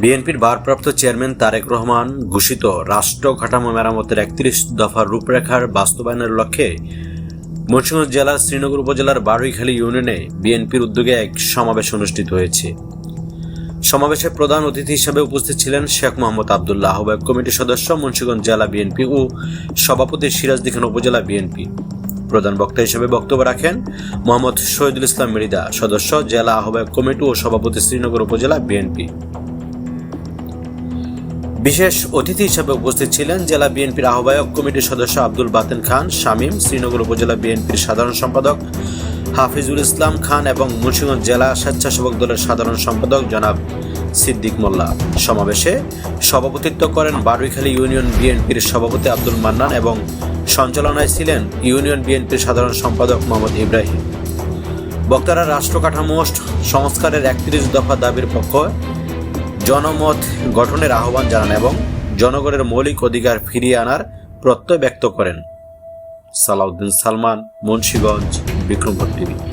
বিএনপির ভারপ্রাপ্ত চেয়ারম্যান তারেক রহমান ঘোষিত রাষ্ট্র কাঠামো মেরামতের একত্রিশ দফার রূপরেখার বাস্তবায়নের লক্ষ্যে মুন্সিগঞ্জ জেলার শ্রীনগর উপজেলার বারুইখালী ইউনিয়নে বিএনপির উদ্যোগে এক সমাবেশ অনুষ্ঠিত হয়েছে। সমাবেশে প্রধান অতিথি হিসেবে উপস্থিত ছিলেন শেখ মোহাম্মদ আবদুল্লাহ আহ্বায়ক কমিটির সদস্য মুন্সিগঞ্জ জেলা বিএনপি ও সভাপতি সিরাজদিখান উপজেলা বিএনপি। প্রধান বক্তা হিসেবে বক্তব্য রাখেন মোহাম্মদ শহীদুল ইসলাম মৃদা সদস্য জেলা আহ্বায়ক কমিটি ও সভাপতি শ্রীনগর উপজেলা বিএনপি। বিশেষ অতিথি হিসেবে উপস্থিত ছিলেন জেলা বিএনপির আহ্বায়ক কমিটির সদস্য আব্দুল বাতেন খান, শামীম, শ্রীনগর উপজেলা বিএনপির সাধারণ সম্পাদক হাফিজুল ইসলাম খান এবং মুন্সিগঞ্জ জেলা স্বেচ্ছাসেবক দলের সাধারণ সম্পাদক জনাব সিদ্দিক মোল্লা। সমাবেশে সভাপতিত্ব করেন বারুইখালী ইউনিয়ন বিএনপির সভাপতি আব্দুল মান্নান এবং সঞ্চালনায় ছিলেন ইউনিয়ন বিএনপির সাধারণ সম্পাদক মোহাম্মদ ইব্রাহিম। বক্তারা রাষ্ট্র কাঠামো সংস্কারের একত্রিশ দফা দাবির পক্ষে জনমত গঠনের আহ্বান জানান এবং জনগণের মৌলিক অধিকার ফিরিয়ে আনার প্রত্যয় ব্যক্ত করেন। সালাউদ্দিন সালমান, মুন্সীগঞ্জ, বিক্রমপুর টিভি।